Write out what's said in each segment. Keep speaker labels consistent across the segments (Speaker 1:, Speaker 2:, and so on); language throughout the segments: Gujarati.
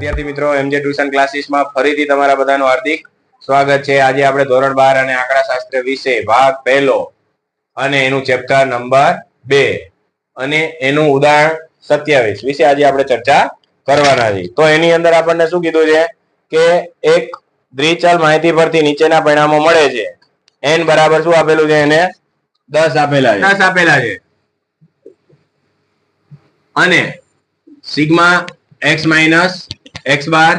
Speaker 1: વિદ્યાર્થી મિત્રો એમજે ટ્યુશન ક્લાસીસમાં ફરીથી તમારા બધાનું હાર્દિક સ્વાગત છે. આજે આપણે ધોરણ બાર અને આંકડાશાસ્ત્ર વિશે ભાગ પહેલો અને એનું ચેપ્ટર નંબર બે અને એનું ઉદાહરણ સત્યાવીસ વિશે આજે આપણે ચર્ચા કરવાના છે તો એની અંદર આપણને શું કીધું છે કે એક દ્વિચલ માહિતી પરથી નીચેના પરિણામો મળે છે. એન બરાબર શું આપેલું છે એને? દસ આપેલા છે. દસ આપેલા છે. અને sigma x minus x bar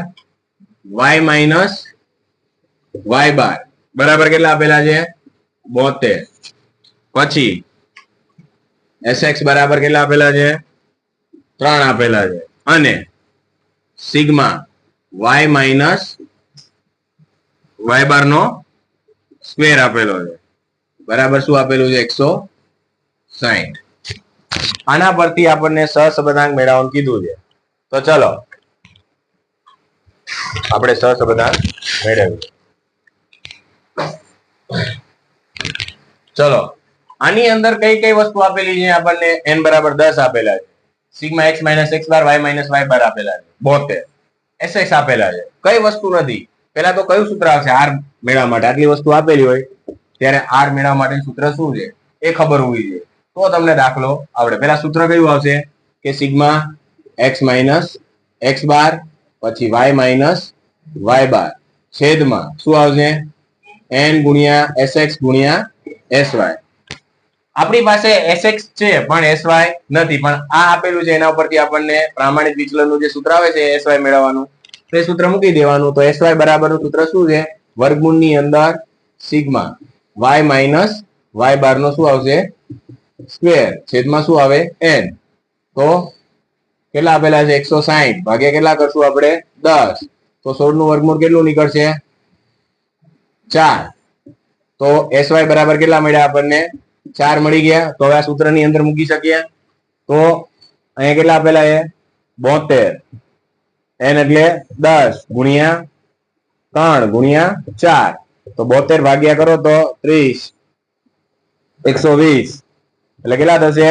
Speaker 1: y minus y bar બરાબર કેટલા આપેલા છે? બોતેર. પછી એસ એક્સ બરાબર કેટલા આપેલા છે? ત્રણ આપેલા છે. અને sigma y minus y bar નો સ્ક્વેર આપેલો છે. બરાબર શું આપેલું છે? એકસો સાહીઠ આના પરથી આપણને સહસબંધાંક મેળવવાનું કીધું છે. તો ચલો આપણે સહસંબંધાંક મેળવ્યું. ચલો, આની અંદર કઈ કઈ વસ્તુ આપેલી છે? આપણને n બરાબર દસ આપેલા છે. Sigma x minus x bar y minus y bar આપેલા છે. બોતેર. એસ એક્સ આપેલા છે. કઈ વસ્તુ નથી. પેલા તો કયું સૂત્ર આવશે? આર મેળવવા માટે. આટલી વસ્તુ આપેલી હોય. ત્યારે આર મેળવવા માટે સૂત્ર શું છે? એ ખબર હોવી જોઈએ. તો તમને દાખલો આવડે. પેલા સૂત્ર કયું આવશે? કે sigma x minus x bar પછી વાય માઇનસ વાય બાર છેદમાં શું આવશે? એન ગુણ્યા એસ એક્સ ગુણ્યા એસ વાય આપણી પાસે એસ એક્સ છે, પણ એસ વાય નથી. પણ આ આપેલું છે, એના ઉપરથી આપણને પ્રામાણિક વિચલનનું જે સૂત્ર આવે છે એસ વાય મેળવવાનું. તો સૂત્ર મૂકી દેવાનું. તો એસ વાય બરાબરનું સૂત્ર શું છે? વર્ગમૂળની અંદર sigma y minus y bar નો શું આવશે? સ્ક્વેર. છેદમાં શું આવે? એન તો કેટલા આપેલા છે? એકસો સાહીઠ ભાગ્યા કેટલા કરશું આપણે? દસ. તો સોળનું વર્ગમૂળ કેટલું નીકળશે? ચાર. તો એસ વાય બરાબર કેટલા મળ્યા આપણને? ચાર મળી ગયા. તો હવે આ સૂત્રની અંદર મૂકી શકીએ. તો અહીંયા કેટલા આપેલા છે? બોતેર. એન એટલે દસ ગુણ્યા ત્રણ ગુણ્યા ચાર. તો બોતેર ભાગ્યા કરો તો ત્રીસ. એકસો વીસ. એટલે કેટલા થશે?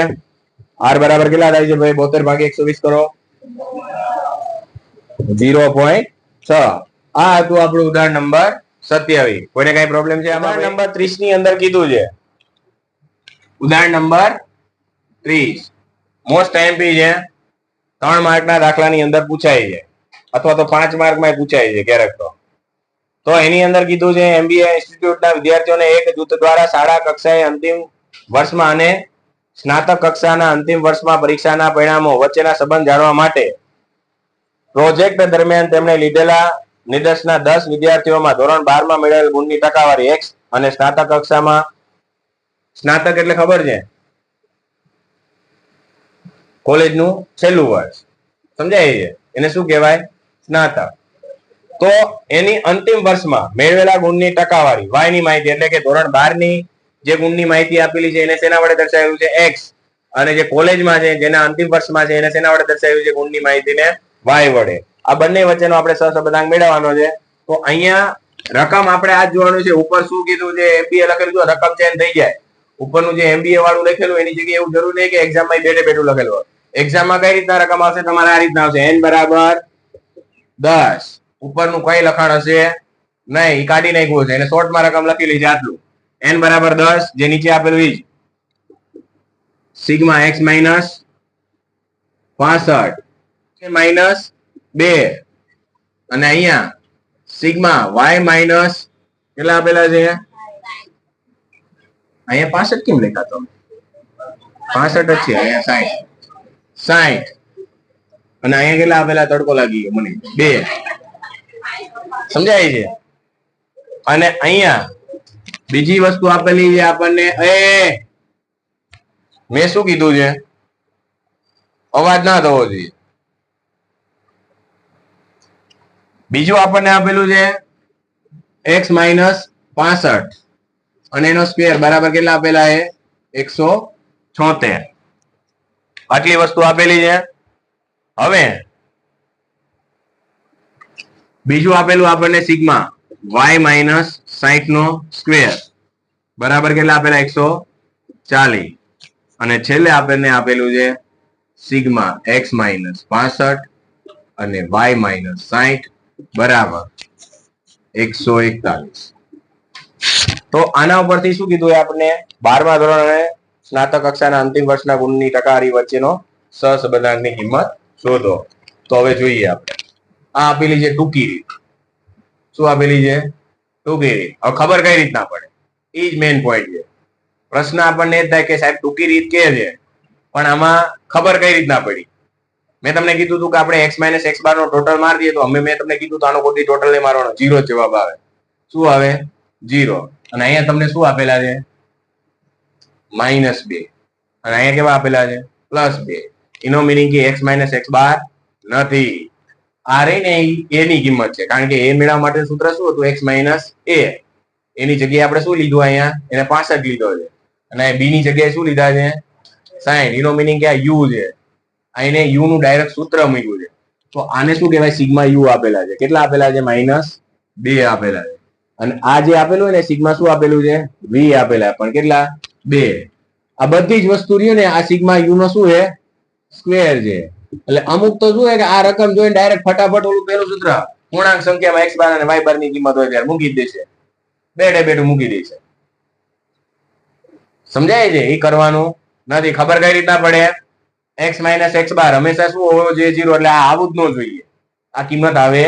Speaker 1: આર બરાબર કેટલા થાય છે ભાઈ? બોતેર ભાગે એકસો વીસ કરો. ઝીરો પોઈન્ટ છ. આ હતું આપણું ઉદાહરણ નંબર સત્યાવીસ. કોઈને કઈ પ્રોબ્લેમ છે આમાં નંબર ત્રીસની અંદર કીધું છે. ઉદાહરણ નંબર ત્રીસ. મોસ્ટ એમપી છે. ત્રણ માર્કના દાખલાની અંદર પૂછાય છે. અથવા તો પાંચ માર્કમાં પૂછાય છે ક્યારેક તો. તો એની અંદર કીધું છે એમબીએ ઇન્સ્ટિટ્યૂટના વિદ્યાર્થીઓને એક જૂથ દ્વારા શાળા કક્ષાએ અંતિમ વર્ષમાં અને સ્નાતક કક્ષાના અંતિમ વર્ષમાં પરીક્ષાના પરિણામો વચ્ચેના સંબંધ જાણવા માટે પ્રોજેક્ટ દરમિયાન તેમણે લીધેલા નિદર્શના દસ વિદ્યાર્થીઓમાં ધોરણ બારમાં મેળવેલ ગુણની ટકાવારી એક્સ અને સ્નાતક કક્ષામાં સ્નાતક એટલે ખબર છે? કોલેજનું છેલ્લું વર્ષ. સમજાય છે? એને શું કહેવાય? સ્નાતક. તો એની અંતિમ વર્ષમાં મેળવેલા ગુણની ટકાવારી વાયની માહિતી એટલે કે ધોરણ બારની જે ગુણની માહિતી આપેલી છે એને શેના વડે દર્શાવ્યું છે? એક્સ અને જે કોલેજમાં છે, જેના અંતિમ વર્ષમાં છે, એને શેના વડે દર્શાવ્યું છે ગુણની માહિતીને વાય વડે? આ બંને વચ્ચેનો આપણે સહસંબંધાંક મેળવવાનો છે. તો અહીંયા રકમ આપણે આ જોવાનું છે. ઉપર શું કીધું છે? એમબીએ લખેલું છે. રકમ ચેન્જ થઈ જાય. ઉપરનું જે એમબીએ વાળું લખેલું એની જગ્યાએ એવું જરૂર નહીં કે એક્ઝામમાં બેઠે બેઠું લખેલું હોય. એક્ઝામમાં કઈ રીતના રકમ આવશે? તમારે આ રીતના આવશે. એન બરાબર દસ. ઉપરનું કઈ લખાણ હશે? નહીં. કાઢી નાખ્યું છે એને શોર્ટમાં રકમ લખેલી છે આટલું. એન બરાબર દસ, જે નીચે આપેલું ઈ સિગ્મા એક્સ માઇનસ પાસઠ. માઇનસ બે. અને અહીંયા સિગ્મા વાય માઇનસ કેટલા આપેલા છે? અહીંયા પાસઠ કેમ લખાતો પાસઠ જ છે, અહીંયા સાઈઠ. સાઈઠ. અને અહીંયા કેટલા આપેલા? તડકો લાગી ગયો મને. બે. સમજાય છે? અને અહીંયા બીજી વસ્તુ આપેલી છે આપણને, એ, મેં શું કીધું છે? અવાજ ના થવો જોઈએ. બીજું આપણને આપેલું છે, એક્સ માઇનસ પાસઠ. અને એનો સ્ક્વેર બરાબર કેટલા આપેલા છે? એકસો છોતેર. આટલી વસ્તુ આપેલી છે. હવે, બીજું આપેલું આપણને સિગ્મા. વાય માઇનસ સાઈઠ નો સ્ક્વેર બરાબર કેટલા આપેલા? એકસો ચાલીસ. અને છેલ્લે આપણને આપેલું છે સિગ્મા એક્સ માઇનસ પાસઠ અને વાય માઇનસ સાહીઠ બરાબર. એકસો એકતાલીસ. તો આના ઉપરથી શું કીધું એ આપણને બારમા ધોરણ અને સ્નાતક કક્ષાના અંતિમ વર્ષના ગુણની ટકાવારી વચ્ચેનો સહસંબંધાંકની કિંમત શોધો. તો હવે જોઈએ આપણે. આ આપેલી છે ટૂંકી રીત. શું આપેલી છે? ટૂંકી રીત હવે ખબર કઈ રીતના પડે? એ જ મેઇન પોઈન્ટ છે. પ્રશ્ન આપણને એ થાય કે સાહેબ ટૂંકી રીત કે છે? પણ આમાં ખબર કઈ રીતના પડી? મેં તમને કીધું હતું કે આપણે એક્સ માઇનસ એક્સ બાર નો ટોટલ મારી દઈએ તો અમે મેં તમને કીધું આનો કોઈ ટોટલ નહીં મારવાનો. જીરો જવાબ આવે. શું આવે? જીરો અને અહીંયા તમને શું આપેલા છે? માઇનસ બે. અને અહીંયા કેવા આપેલા છે? પ્લસ બે. એનો મિનિંગ કે એક્સ માઇનસ એક્સ બાર નથી. આ રહીને એ ની કિંમત છે. કારણ કે એ મેળવવા માટે સૂત્ર શું હતું? એક્સ માઇનસ એ એની જગ્યાએ આપણે શું લીધું અહીંયા? એને પાસઠ લીધો છે. અને બી ની જગ્યાએ શું લીધા છે? સાઈન એનો મિનિંગ કે આ યુ છે. આને યુ નું ડાયરેક્ટ સૂત્ર મૂક્યું છે. તો આને શું કહેવાય? સિગ્મા યુ આપેલા છે. કેટલા આપેલા છે? માઇનસ બે આપેલા છે. અને આ જે આપેલું હોય ને, સિગ્મા શું આપેલું છે? વી આપેલા. પણ કેટલા? બે. આ બધી જ વસ્તુ રહ્યું ને, આ સિગ્મા યુ નો શું છે? સ્ક્વેર છે. એટલે અમુક તો શું કે આ રકમ જોઈને ડાયરેક્ટ ફટાફટ ઓલું પેલું સૂત્ર, પૂર્ણાંક સંખ્યામાં એક્સ બાર અને વાય બારની કિંમત હોય ત્યારે મૂકી દેશે બેડે બેડું મૂકી દેશે સમજાય છે? એ કરવાનું. નથી, ખબર કઈ રીતના પડે? એક્સ માઇનસ એક્સ બાર હંમેશા શું હોવો જોઈએ? જીરો એટલે આ આવું જ ન જોઈએ. આ કિંમત આવે.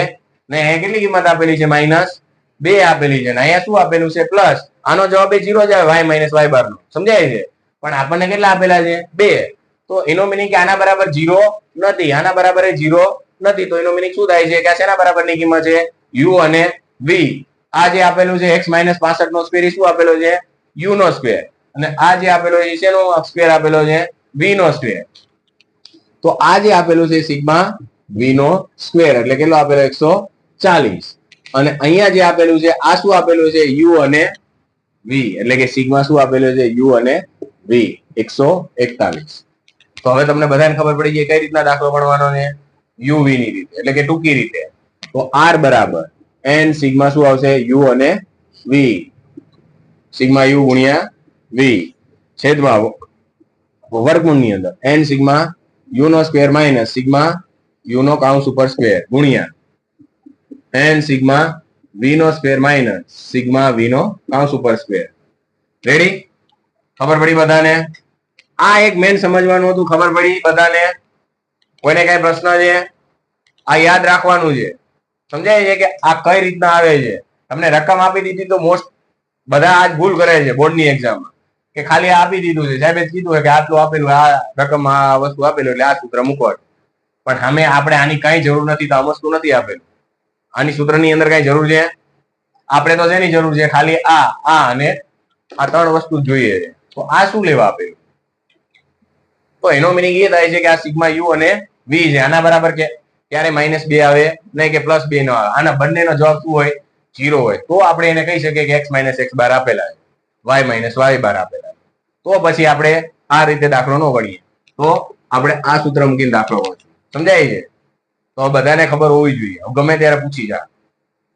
Speaker 1: ને અહીંયા કેટલી કિંમત આપેલી છે? માઇનસ બે આપેલી છે. ને અહીંયા શું આપેલું છે? પ્લસ આનો જવાબ એ જીરો જ આવે વાય માઇનસ વાય બાર નો સમજાય છે? પણ આપણને કેટલા આપેલા છે? બે. તો એનો મિનિંગ કે આના બરાબર જીરો નથી, આના બરાબર જીરો નથી. તો એનો મિનિંગ શું થાય છે? કે આ શેના બરાબરની કિંમત છે? યુ અને વી આ જે આપેલું છે એક્સ માઇનસ પાસઠ નો સ્ક્વેર શું આપેલો છે? યુ નો સ્ક્વેર અને આ જે આપેલો છે શેનો સ્ક્વેર આપેલો છે? વી નો સ્ક્વેર તો આ જે આપેલું છે, સિગ્મા વી નો સ્ક્વેર એટલે કેટલો આપેલો? એકસો ચાલીસ. અને અહીંયા જે આપેલું છે, આ શું આપેલું છે? યુ અને વી એટલે કે સિગ્મા શું આપેલું છે? યુ અને વી એકસો એકતાલીસ. તો હવે તમને બધાને ખબર પડી ગઈ કઈ રીતના દાખલો ગણવાનો ને યુવી ની રીતે, એટલે કે ટૂંકી રીતે. તો આર બરાબર. એન સિગ્મા શું આવશે? યુ અને વી સિગ્મા યુ ગુણ્યા વી છેદમાં વર્ગમૂળની અંદર. એન સિગ્મા યુ નો સ્ક્વેર માઇનસ સિગ્મા યુ નો કાઉન્સ ઉપર સ્ક્વેર ગુણ્યા. એન સિગ્મા વી નો સ્ક્વેર માઇનસ સિગ્મા વી નો કાઉન્સ ઉપર સ્ક્વેર રેડી ખબર પડી બધાને? આ એક મેન સમજવાનું હતું, ખબર પડી બધાને? કોઈને કઈ પ્રશ્ન છે? આ યાદ રાખવાનું છે. સમજાય છે કે આ કઈ રીતના આવે છે? તમને રકમ આપી દીધી તો મોસ્ટ બધા આજ ભૂલ કરે છે બોર્ડની એક્ઝામમાં કે ખાલી આપી દીધું છે. સાહેબે કીધું કે આટલું આપેલું, આ રકમ, આ વસ્તુ આપેલું એટલે આ સૂત્ર મૂકો પણ અમે આપણે આની કઈ જરૂર નથી તો આ વસ્તુ નથી આપેલું. આની સૂત્રની અંદર કઈ જરૂર છે? આપણે તો જેની જરૂર છે? ખાલી આ આ અને આ ત્રણ વસ્તુ જોઈએ છે. તો આ શું લેવા આપેલું? તો એનો મિનિંગ એ થાય છે કે આ સિગ્મા યુ અને વી છે. આના બરાબર કે ક્યારે માઇનસ બે આવે, નહીં કે પ્લસ બે નો આવે. આના બંનેનો જવાબ શું હોય? જીરો હોય. તો આપણે એને કહી શકીએ કે એક્સ માઇનસ એક્સ બાર આપેલા છે. વાય માઇનસ વાય બાર આપેલા છે. તો પછી આપણે આ રીતે દાખલો ન વળીએ તો આપણે આ સૂત્ર મૂકીને દાખલો હોય સમજાય છે? તો બધાને ખબર હોવી જોઈએ. ગમે ત્યારે પૂછી જા.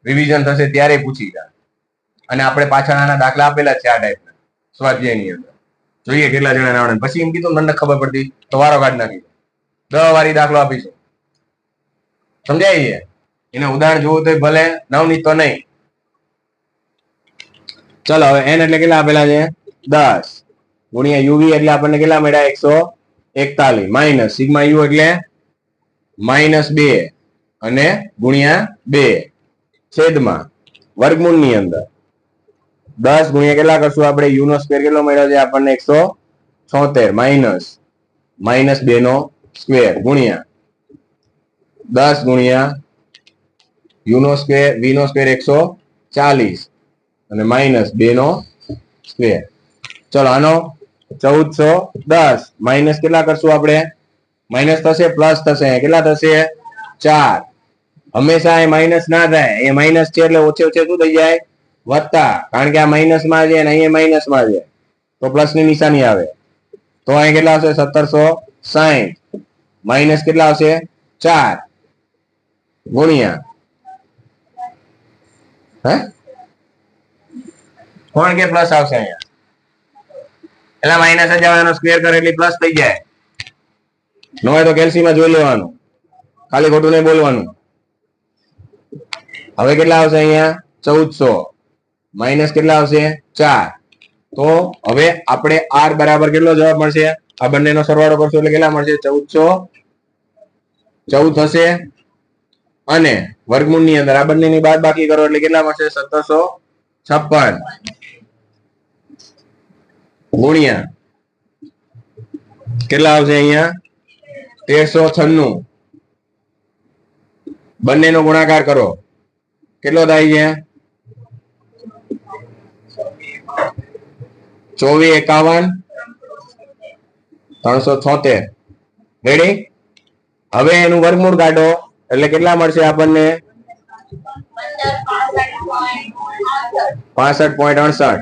Speaker 1: રિવિઝન થશે ત્યારે પૂછી જા. અને આપણે પાછળ આના દાખલા આપેલા છે આ ટાઈપના સ્વાધ્યાયની અંદર. જોઈએ કેટલા જણા આવડે પછી એમ કીધું, મને ખબર પડતી, તો વારો કાઢ નાખી. દસ વારી દાખલો આપીશું સમજાય છે? એને ઉદાહરણ જોવું તો ભલે નવની તો નહીં. ચલો, હવે એન એટલે કેટલા આપેલા છે? દસ. ગુણ્યા યુવી એટલે આપણને કેટલા મળ્યા? એકસો એકતાલીસ. માઇનસ. સિગ્મા યુ એટલે માઇનસ બે. અને ગુણ્યા બે. છેદમાં. વર્ગમૂળની અંદર. દસ ગુણ્યા કેટલા કરશું આપણે? યુ નો સ્ક્વેર કેટલો મળ્યો છે આપણને? એકસો છોતેર, માઇનસ. માઇનસ બે નો સ્ક્વેર, ગુણ્યા. દસ ગુણ્યા યુ નો સ્ક્વેર વી નો સ્ક્વેર એકસો ચાલીસ અને માઇનસ બે નો સ્ક્વેર. ચલો, આનો ચૌદસો દસ. માઇનસ કેટલા કરશું આપણે? માઇનસ થશે, પ્લસ થશે. કેટલા થશે? ચાર. હંમેશા એ માઇનસ ના થાય. એ માઇનસ છે એટલે ઓછે ઓછે શું થઈ જાય? વત્તા, કારણ કે આ માઇનસમાં છે અને અહીંયા માઇનસમાં છે. તો પ્લસની નિશાની આવે. તો અહીં કેટલા આવશે? સત્તરસો સાહીઠ માઇનસ કેટલા આવશે? ચાર. ગુણ્યા. હે? કોણ કે પ્લસ આવશે અહીંયા? એટલે માઇનસ જ આવે સ્ક્વેર કરે એટલે પ્લસ થઈ જાય. ન હોય તો કેલ્સીમાં જોઈ લેવાનું. ખાલી ખોટું નહીં બોલવાનું. હવે કેટલા આવશે અહીંયા? ચૌદસો. માઇનસ કેટલા આવશે? ચાર. તો હવે આપણે આર બરાબર કેટલો જવાબ મળશે? આ બંનેનો સરવાળો કરશો એટલે કેટલા મળશે? ચૌદસો. ચૌદ થશે. અને વર્ગમૂળની અંદર આ બંનેની બાદ બાકી કરો એટલે કેટલા મળશે? સત્તરસો છપ્પન. ગુણ્યા. કેટલા આવશે અહીંયા? તેરસો છન્નું. બંનેનો ગુણાકાર કરો. કેટલો થાય છે? ચોવીસ એકાવન. ત્રણસો છોતેર. રેડી હવે એનું વર્ગમૂળ કાઢો. એટલે કેટલા મળશે આપણને? પાસઠ પોઈન્ટ અડસઠ.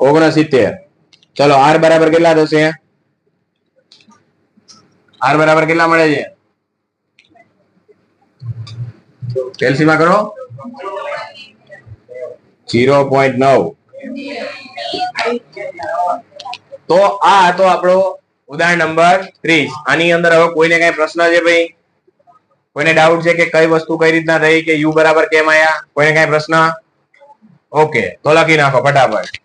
Speaker 1: ઓગણસિત્તેર. ચલો, આર બરાબર કેટલા થશે? આર બરાબર કેટલા મળે છે? કેલ્સી માં કરો. જીરો પોઈન્ટ નવ. તો આ હતો આપણો ઉદાહરણ નંબર ત્રીસ. આની અંદર હવે કોઈને કઈ પ્રશ્ન છે ભાઈ? કોઈને ડાઉટ છે કે કઈ વસ્તુ કઈ રીતના થઈ કે યુ બરાબર કેમ આયા? કોઈને કઈ પ્રશ્ન? ઓકે તો લખી નાખો, ફટાફટ.